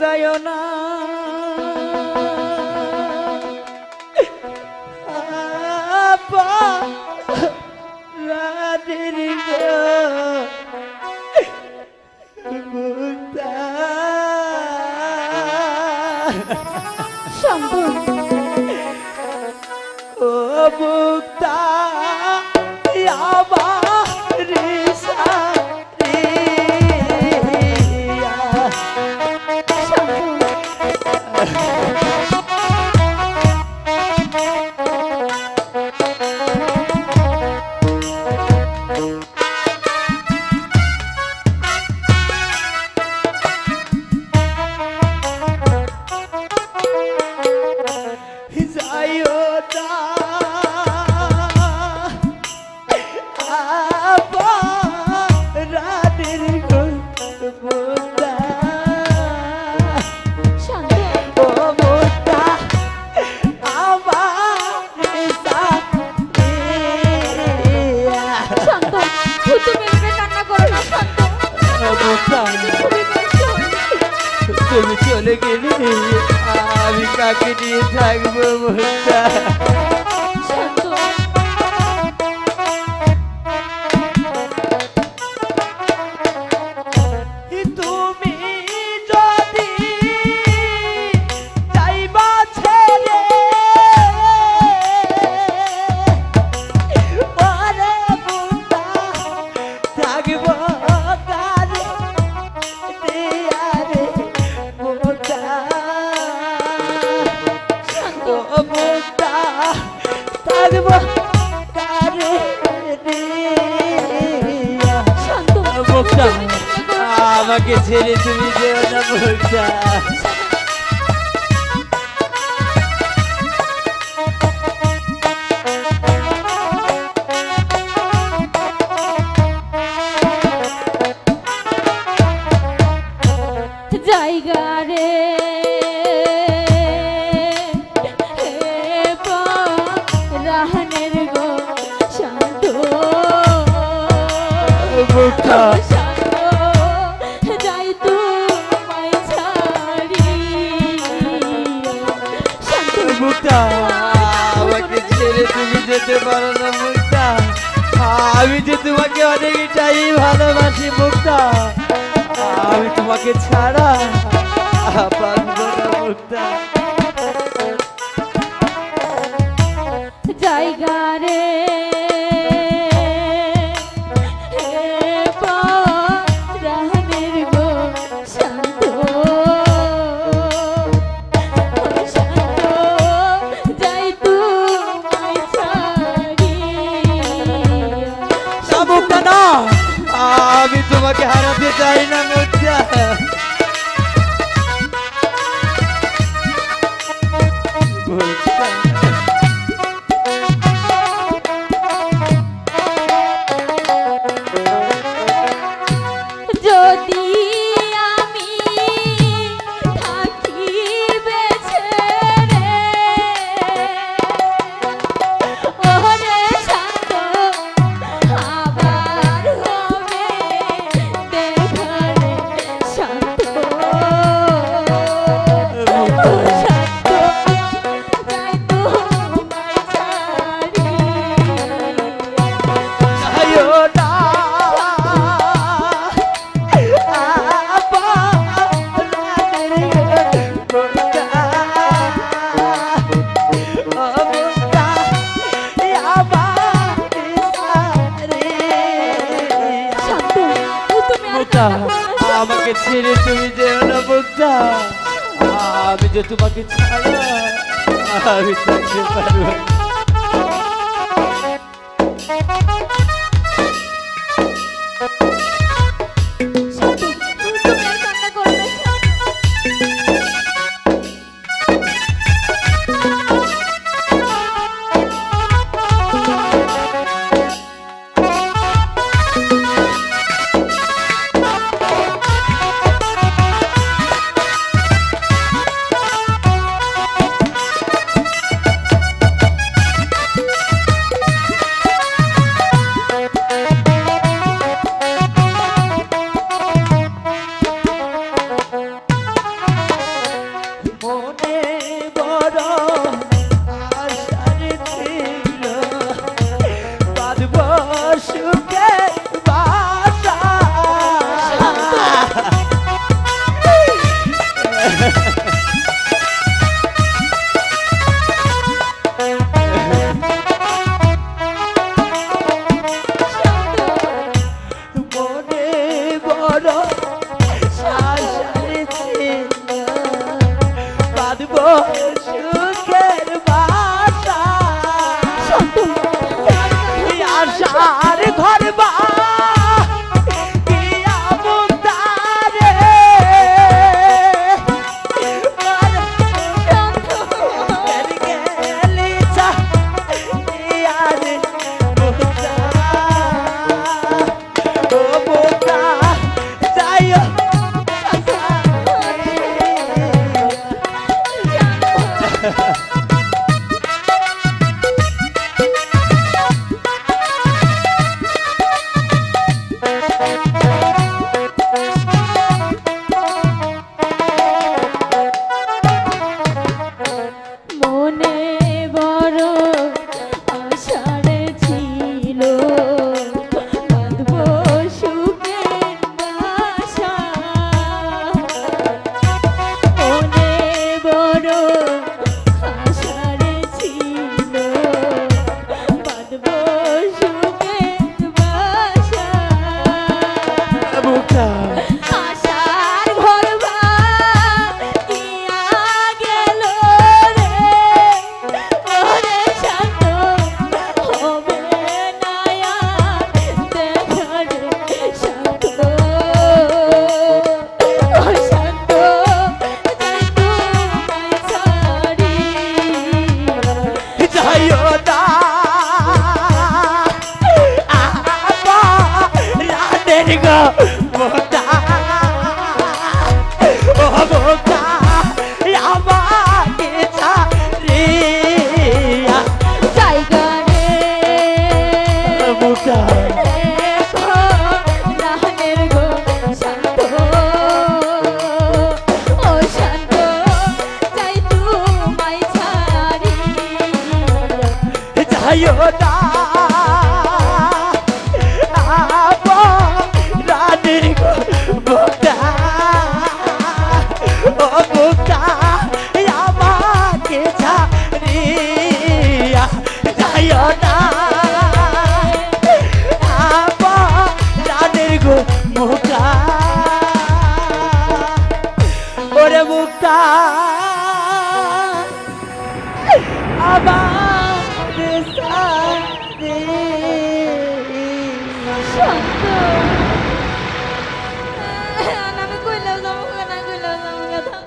যায় না। রাধের শান্ত ও মুক্তা আমার কাকে নিয়ে থাকব মোটা বুতা থাকব করো। আমাকে ছেড়ে তুমি যেও না মুক্তা আমাকে ছেড়ে তুমি যেতে পারো না মুক্তা আমি যে তোমাকে অনেকটাই ভালোবাসি মুক্তা আমি তোমাকে ছাড়া পারব না মুক্তা জায়গা রে। চাই না না, আমাকে ছেড়ে তুমি যেও না মুক্তা। আমি যে তোমাকে ছাড়া আমি থাকতে পারব i'm Masha. মুক্তা। আবার